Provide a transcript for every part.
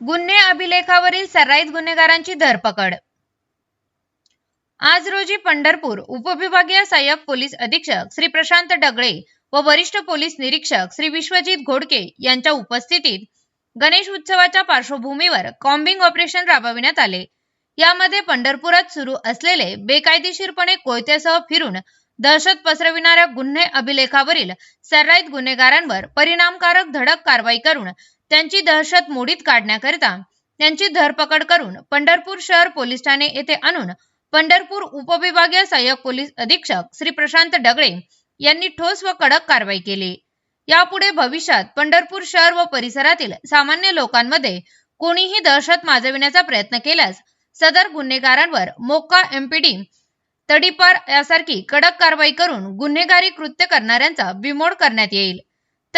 गुन्हे अभिलेखावरील सर्राईत गुन्हेगारांची धरपकड. आज रोजी पंढरपूर उपविभागीय सहाय्यक पोलीस अधीक्षक श्री प्रशांत डगळे व वरिष्ठ पोलीस निरीक्षक श्री विश्वजित घोडके यांच्या उपस्थितीत गणेश उत्सवाच्या पार्श्वभूमीवर कॉम्बिंग ऑपरेशन राबविण्यात आले. यामध्ये पंढरपुरात सुरू असलेले बेकायदेशीरपणे कोयत्यासह फिरून दहशत पसरविणाऱ्या गुन्हे अभिलेखावरील सर्राईत गुन्हेगारांवर परिणामकारक धडक कारवाई करून त्यांची दहशत मोडीत काढण्याकरिता त्यांची धरपकड करून पंढरपूर शहर पोलीस ठाणे येथे आणून पंढरपूर उपविभागीय सहाय्यक पोलीस अधीक्षक श्री प्रशांत डगळे यांनी ठोस व कडक कारवाई केली. यापुढे भविष्यात पंढरपूर शहर व परिसरातील सामान्य लोकांमध्ये कोणीही दहशत माजविण्याचा प्रयत्न केल्यास सदर गुन्हेगारांवर मोक्का एमपीडी तडीपार यासारखी कडक कारवाई करून गुन्हेगारी कृत्य करणाऱ्यांचा बिमोड करण्यात येईल.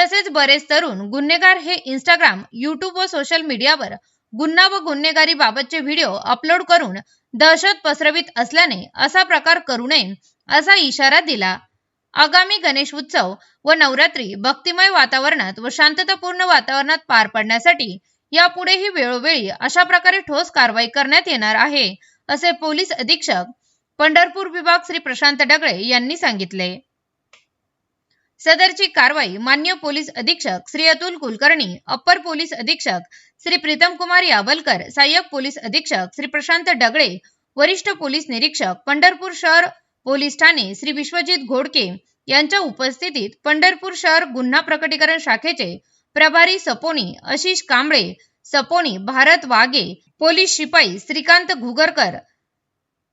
तसेच बरेच तरुण गुन्हेगार हे इंस्टाग्राम युट्यूब व सोशल मीडियावर गुन्हा व गुन्हेगारी बाबतचे व्हिडिओ अपलोड करून दहशत पसरवित असल्याने असा प्रकार करू नये असा इशारा दिला. आगामी गणेश उत्सव व नवरात्री भक्तिमय वातावरणात व शांततापूर्ण वातावरणात पार पडण्यासाठी यापुढेही वेळोवेळी अशा प्रकारे ठोस कारवाई करण्यात येणार आहे असे पोलीस अधीक्षक पंढरपूर विभाग श्री प्रशांत डगळे यांनी सांगितले. सदरची कारवाई मान्य पोलीस अधीक्षक श्री अतुल कुलकर्णी अप्पर पोलीस अधीक्षक श्री प्रीतम कुमार यावलकर सहाय्यक पोलीस अधीक्षक श्री प्रशांत डगळे वरिष्ठ पोलीस निरीक्षक पंढरपूर शहर पोलीस ठाणे श्री विश्वजित घोडके यांच्या उपस्थितीत पंढरपूर शहर गुन्हा प्रकटीकरण शाखेचे प्रभारी सपोनी आशिष कांबळे सपोनी भारत वाघे पोलीस शिपाई श्रीकांत घुगरकर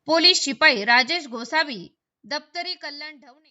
पोलीस शिपाई राजेश गोसावी दप्तरी कल्याण ढवणे.